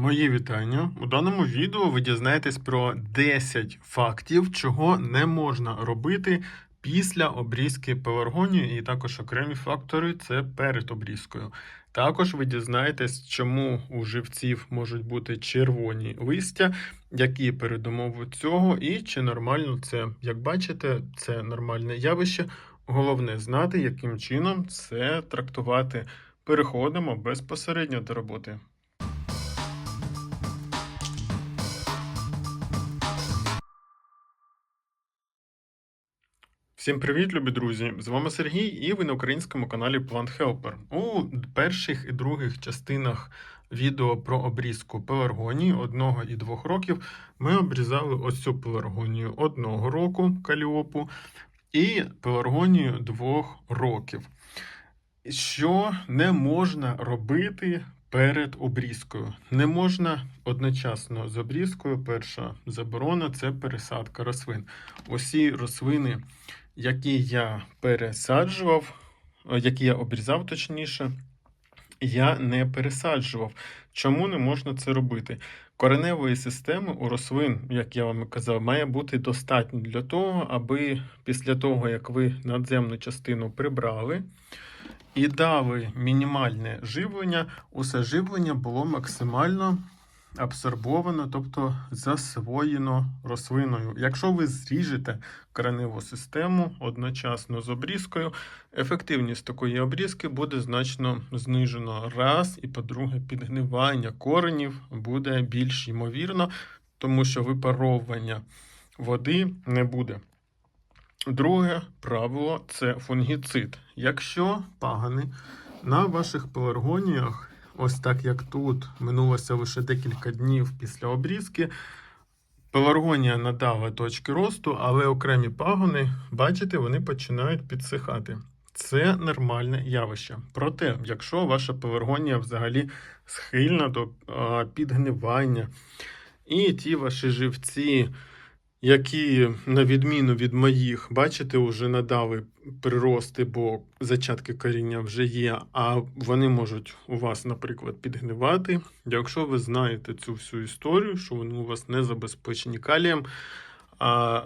Мої вітання. У даному відео ви дізнаєтесь про 10 фактів, чого не можна робити після обрізки пеларгонії, і також окремі фактори це перед обрізкою. Також ви дізнаєтесь, чому у живців можуть бути червоні листя, які передумови цього, і чи нормально це. Як бачите, це нормальне явище. Головне знати, яким чином це трактувати. Переходимо безпосередньо до роботи. Всім привіт, любі друзі! З вами Сергій, і ви на українському каналі Plant Helper. У перших і других частинах відео про обрізку пеларгонії одного і двох років ми обрізали ось цю пеларгонію одного року каліопу і пеларгонію двох років. Що не можна робити перед обрізкою? Не можна одночасно з обрізкою. Перша заборона це пересадка рослин. Усі рослини які я пересаджував, е, які я обрізав точніше, я не пересаджував. Чому не можна це робити? Кореневої системи у рослин, як я вам і казав, має бути достатньо для того, аби після того, як ви надземну частину прибрали і дали мінімальне живлення, усе живлення було максимально абсорбовано, тобто засвоєно рослиною. Якщо ви зріжете кореневу систему одночасно з обрізкою, ефективність такої обрізки буде значно знижено. Раз, і по-друге, підгнивання коренів буде більш ймовірно, тому що випаровування води не буде. Друге правило це фунгіцид. Якщо пагани на ваших пеларгоніях Ось так як тут минулося лише декілька днів після обрізки. Пеларгонія надала точки росту, але окремі пагони, бачите, вони починають підсихати. Це нормальне явище. Проте, якщо ваша пеларгонія взагалі схильна до підгнивання, і ті ваші живці які, на відміну від моїх, бачите, вже надали прирости, бо зачатки коріння вже є, а вони можуть у вас, наприклад, підгнивати. Якщо ви знаєте цю всю історію, що вони у вас не забезпечені калієм, а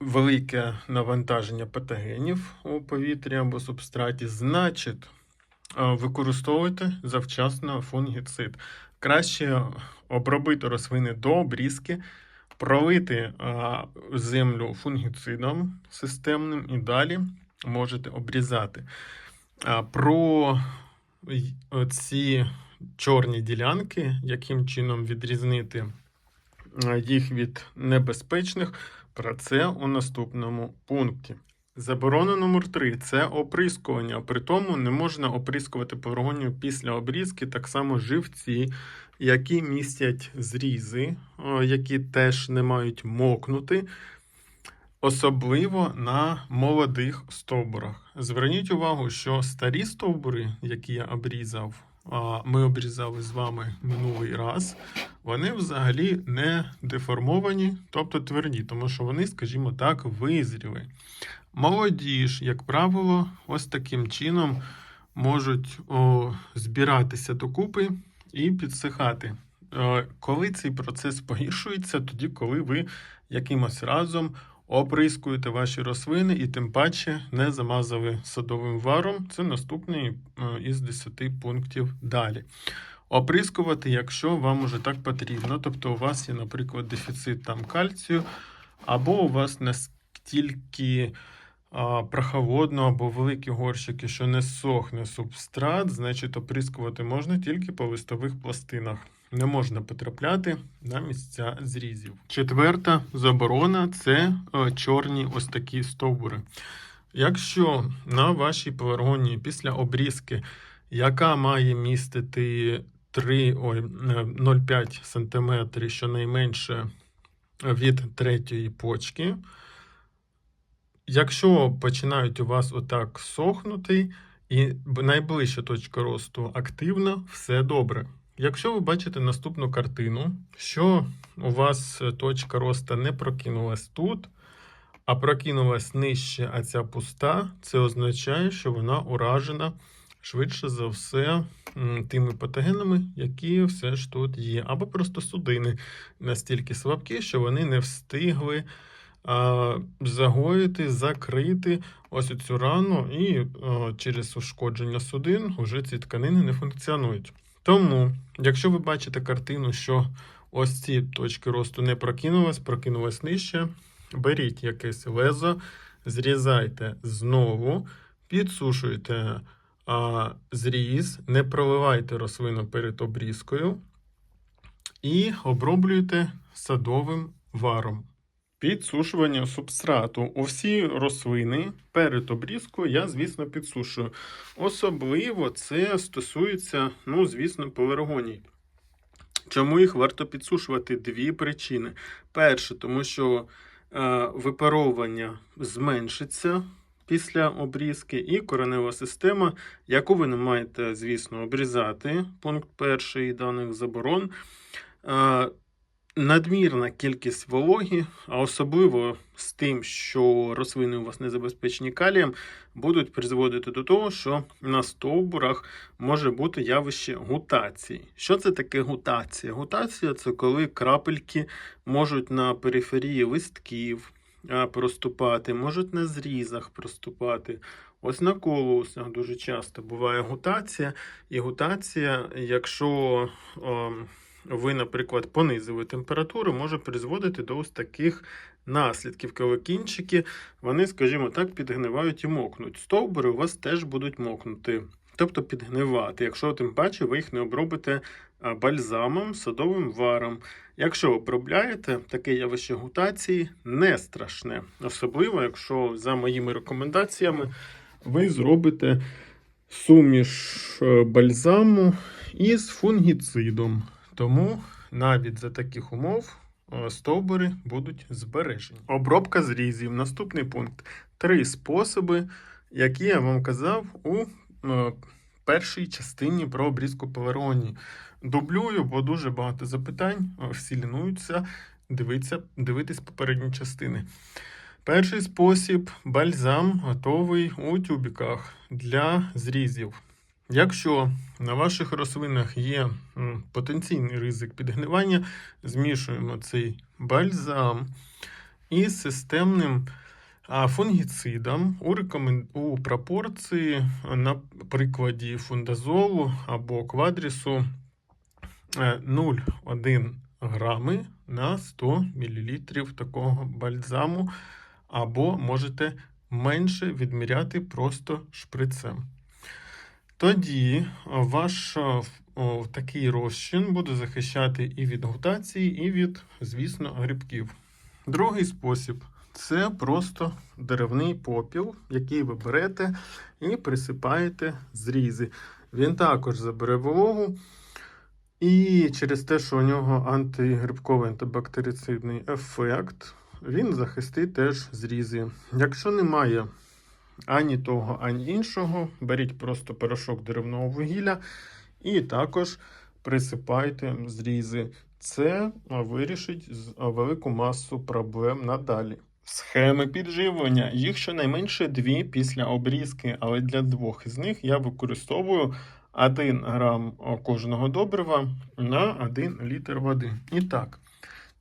велике навантаження патогенів у повітрі або субстраті, значить використовуйте завчасно фунгіцид. Краще обробити рослини до обрізки пролити землю фунгіцидом системним і далі можете обрізати. Про ці чорні ділянки, яким чином відрізнити їх від небезпечних, про це у наступному пункті. Заборона номер 3 це оприскування. При тому не можна оприскувати пеларгонію після обрізки, так само живці, які містять зрізи, які теж не мають мокнути. Особливо на молодих стовбурах. Зверніть увагу, що старі стовбури, які я обрізав, ми обрізали з вами минулий раз, вони взагалі не деформовані, тобто тверді, тому що вони, скажімо так, визріли. Молоді ж, як правило, ось таким чином можуть о, збиратися докупи і підсихати. Е, коли цей процес погіршується, тоді коли ви якимось разом оприскуєте ваші рослини і тим паче не замазали садовим варом. Це наступний е, із 10 пунктів далі. Оприскувати, якщо вам уже так потрібно. Тобто, у вас є, наприклад, дефіцит там кальцію, або у вас настільки прохолодно або великі горщики, що не сохне субстрат, значить оприскувати можна тільки по листових пластинах. Не можна потрапляти на місця зрізів. Четверта заборона це е, чорні ось такі стовбури. Якщо на вашій пеларгонії після обрізки, яка має містити 0,5 см щонайменше від третьої почки, Якщо починають у вас отак сохнути, і найближча точка росту активна, все добре. Якщо ви бачите наступну картину, що у вас точка росту не прокинулась тут, а прокинулась нижче, а ця пуста, це означає, що вона уражена швидше за все тими патогенами, які все ж тут є, або просто судини настільки слабкі, що вони не встигли а, загоїти, закрити ось цю рану, і а, через ушкодження судин вже ці тканини не функціонують. Тому, якщо ви бачите картину, що ось ці точки росту не прокинулись, прокинулись нижче, беріть якесь лезо, зрізайте знову, підсушуйте а, зріз, не проливайте рослину перед обрізкою і оброблюйте садовим варом. Підсушування субстрату. У всі рослини перед обрізкою я, звісно, підсушую. Особливо це стосується, ну, звісно, пеларгоній. Чому їх варто підсушувати? Дві причини. Перше, тому що е, випаровування зменшиться після обрізки, і коренева система, яку ви не маєте, звісно, обрізати, пункт перший даних заборон. Е, надмірна кількість вологі, а особливо з тим, що рослини у вас не забезпечені калієм, будуть призводити до того, що на стовбурах може бути явище гутації. Що це таке гутація? Гутація це коли крапельки можуть на периферії листків проступати, можуть на зрізах проступати. Ось на колосах дуже часто буває гутація. І гутація, якщо ем, ви, наприклад, понизили температуру, може призводити до ось таких наслідків, коли кінчики, вони, скажімо так, підгнивають і мокнуть. Стовбури у вас теж будуть мокнути, тобто підгнивати, якщо тим паче ви їх не обробите бальзамом, садовим варом. Якщо обробляєте, таке явище гутації не страшне, особливо, якщо за моїми рекомендаціями ви зробите суміш е, бальзаму із фунгіцидом. Тому навіть за таких умов е, стовбури будуть збережені. Обробка зрізів. Наступний пункт. Три способи, які я вам казав у е, першій частині про обрізку пеларгонії. Дублюю, бо дуже багато запитань, е, всі лінуються дивитися, дивитись попередні частини. Перший спосіб бальзам готовий у тюбіках для зрізів. Якщо на ваших рослинах є потенційний ризик підгнивання, змішуємо цей бальзам із системним фунгіцидом у, рекомен... у пропорції, на прикладі фундазолу або квадрісу е, 0,1 грами на 100 мл такого бальзаму, або можете менше відміряти просто шприцем. Тоді ваш е, о, такий розчин буде захищати і від гутації, і від, звісно, грибків. Другий спосіб це просто деревний попіл, який ви берете і присипаєте зрізи. Він також забере вологу. І через те, що у нього антигрибковий антибактерицидний ефект, він захистить теж зрізи. Якщо немає ані того, ані іншого. Беріть просто порошок деревного вугілля і також присипайте зрізи. Це вирішить велику масу проблем надалі. Схеми підживлення. Їх щонайменше дві після обрізки, але для двох із них я використовую 1 грам кожного добрива на 1 літр води. І так,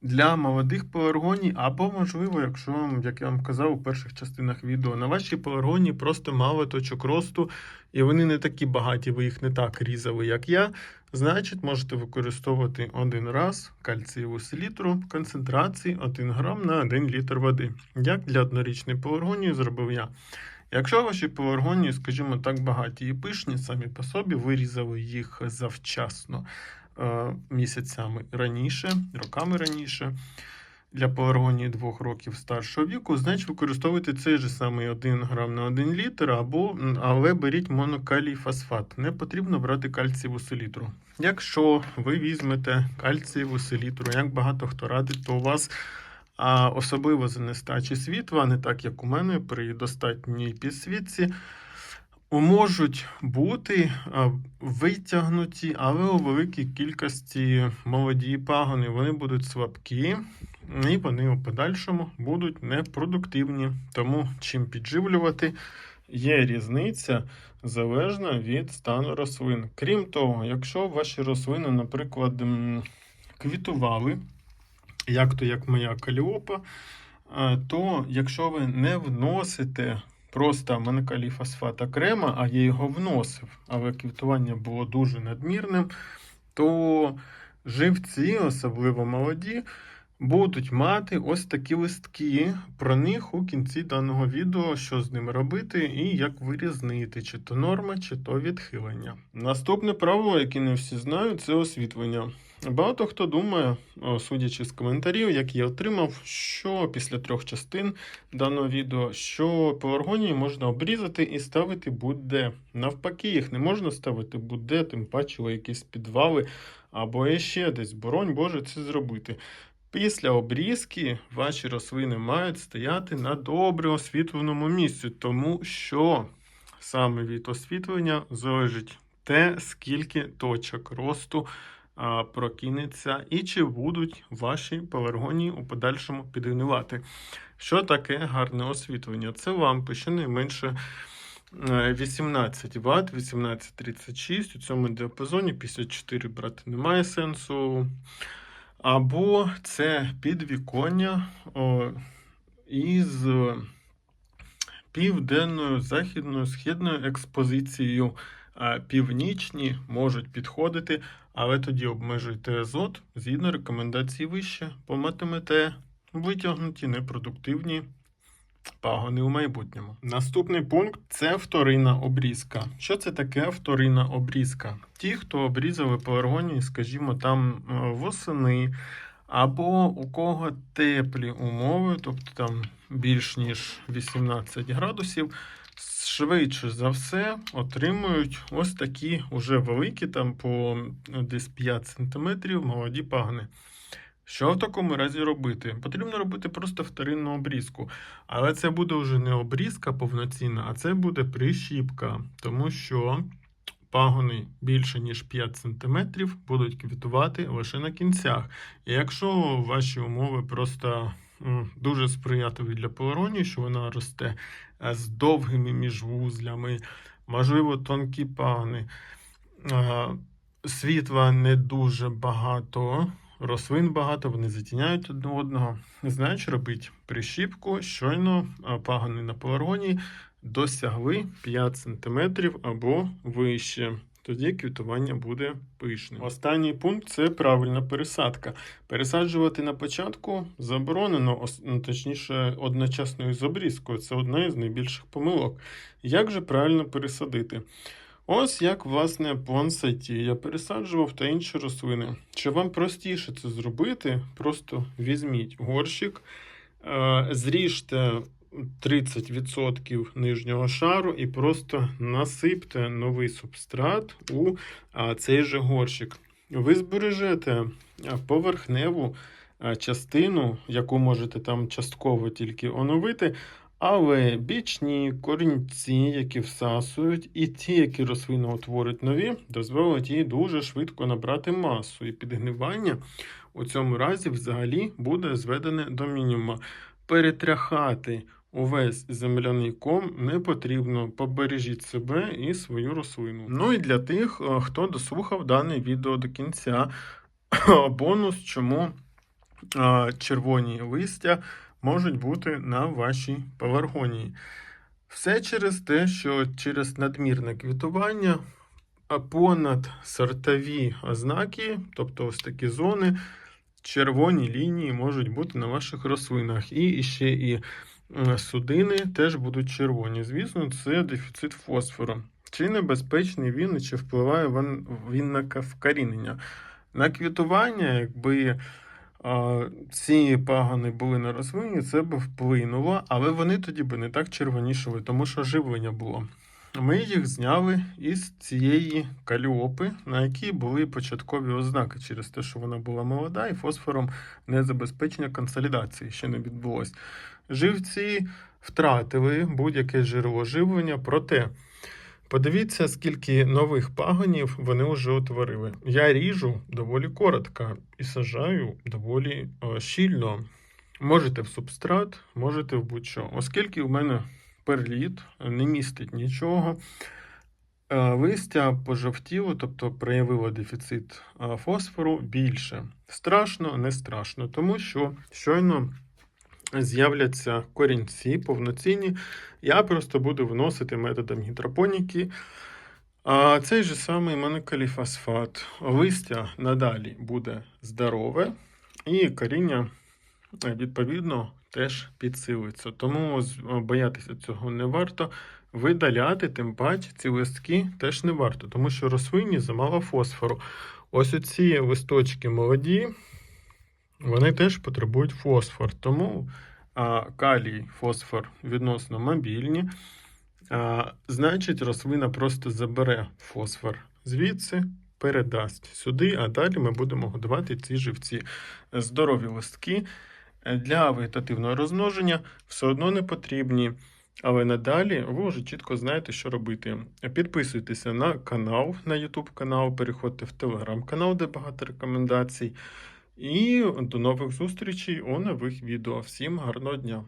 для молодих пеларгоній, або, можливо, якщо, як я вам казав у перших частинах відео, на вашій пеларгонії просто мало точок росту, і вони не такі багаті, ви їх не так різали, як я. Значить, можете використовувати один раз кальцієву селітру концентрації 1 грам на 1 літр води. Як для однорічної пеларгонії зробив я. Якщо ваші пеларгонії, скажімо так, багаті і пишні самі по собі, вирізали їх завчасно місяцями раніше, роками раніше. Для пеларгонії 2 років старшого віку, значить використовуйте цей же самий 1 грам на 1 літр, або, але беріть монокалій фосфат. Не потрібно брати кальцієву селітру. Якщо ви візьмете кальцієву селітру, як багато хто радить, то у вас а, особливо за нестачі світла, не так як у мене при достатній підсвітці, можуть бути витягнуті, але у великій кількості молоді пагони вони будуть слабкі, і вони у подальшому будуть непродуктивні. Тому чим підживлювати є різниця залежно від стану рослин. Крім того, якщо ваші рослини, наприклад, квітували, як то як моя каліопа, е, то якщо ви не вносите просто монокаліфосфат окремо, а я його вносив, але квітування було дуже надмірним, то живці, особливо молоді, будуть мати ось такі листки. Про них у кінці даного відео, що з ними робити і як вирізнити, чи то норма, чи то відхилення. Наступне правило, яке не всі знають, це освітлення. Багато хто думає, судячи з коментарів, як я отримав, що після трьох частин даного відео, що пеларгонії можна обрізати і ставити будь-де. Навпаки, їх не можна ставити будь-де, тим паче у якісь підвали або ще десь. Боронь Боже, це зробити. Після обрізки ваші рослини мають стояти на добре освітленому місці, тому що саме від освітлення залежить те, скільки точок росту прокинеться, і чи будуть ваші пеларгонії у подальшому підгнивати. Що таке гарне освітлення? Це лампи щонайменше е, 18 Вт, 1836 у цьому діапазоні 54 брати немає сенсу. Або це підвіконня із південною, західною, східною експозицією. А північні можуть підходити, але тоді обмежуйте азот згідно рекомендацій вище, бо матимете витягнуті непродуктивні пагони у майбутньому. Наступний пункт це вторинна обрізка. Що це таке вторинна обрізка? Ті, хто обрізали пеларгонії, скажімо, там е, восени, або у кого теплі умови, тобто там більш ніж 18 градусів, швидше за все отримують ось такі уже великі, там по ну, десь 5 см молоді пагони. Що в такому разі робити? Потрібно робити просто вторинну обрізку. Але це буде вже не обрізка повноцінна, а це буде прищіпка, тому що пагони більше ніж 5 см будуть квітувати лише на кінцях. І якщо ваші умови просто дуже сприятливі для поларонії, що вона росте е, з довгими міжвузлями, можливо, тонкі пагони, е, світла не дуже багато. Рослин багато, вони затіняють одне одного. Не знаю, що робити. Прищіпку щойно а, пагони на пеларгонії досягли 5 см або вище. Тоді квітування буде пишним. Останній пункт це правильна пересадка. Пересаджувати на початку заборонено, ну, точніше, одночасно із обрізкою. Це одна із найбільших помилок. Як же правильно пересадити? Ось як, власне, по я пересаджував та інші рослини. Щоб вам простіше це зробити, просто візьміть горщик, е, зріжте 30% нижнього шару і просто насипте новий субстрат у цей же горщик. Ви збережете поверхневу частину, яку можете там частково тільки оновити. Але бічні корінці, які всасують, і ті, які рослиноутворюють нові, дозволять їй дуже швидко набрати масу. І підгнивання у цьому разі взагалі буде зведене до мінімуму. Перетряхати увесь земляний ком не потрібно. Побережіть себе і свою рослину. Ну і для тих, е, хто дослухав дане відео до кінця, бонус, чому червоні листя можуть бути на вашій пеларгонії. Все через те, що через надмірне квітування, понад сортові ознаки, тобто ось такі зони, червоні лінії можуть бути на ваших рослинах. І ще і судини теж будуть червоні. Звісно, це дефіцит фосфору. Чи небезпечний він і чи впливає він- на вкорінення? На квітування, якби а, ці пагони були на рослині, це б вплинуло, але вони тоді б не так червонішали, тому що живлення було. Ми їх зняли із цієї каліопи, на якій були початкові ознаки через те, що вона була молода, і фосфором незабезпечення консолідації ще не відбулось. Живці втратили будь-яке джерело живлення, проте подивіться, скільки нових пагонів вони вже утворили. Я ріжу доволі коротко і сажаю доволі е, щільно. Можете в субстрат, можете в будь-що. Оскільки у мене перліт, не містить нічого. Е, Листя пожовтіло, тобто проявило дефіцит е, фосфору більше. Страшно, не страшно, тому що щойно з'являться корінці повноцінні. Я просто буду вносити методом гідропоніки. А цей же самий монокаліфосфат. Листя надалі буде здорове, і коріння, е, відповідно, теж підсилиться. Тому боятися цього не варто. Видаляти, тим паче, ці листки теж не варто, тому що рослині замало фосфору. Ось оці листочки молоді, вони теж потребують фосфор. Тому а, калій, фосфор відносно мобільні. А, значить, рослина просто забере фосфор звідси, передасть сюди, а далі ми будемо годувати ці живці. Здорові листки е, для вегетативного розмноження все одно не потрібні. Але надалі ви вже чітко знаєте, що робити. Підписуйтеся на канал, на YouTube канал, переходьте в телеграм канал, де багато рекомендацій. І до нових зустрічей у нових відео. Всім гарного дня!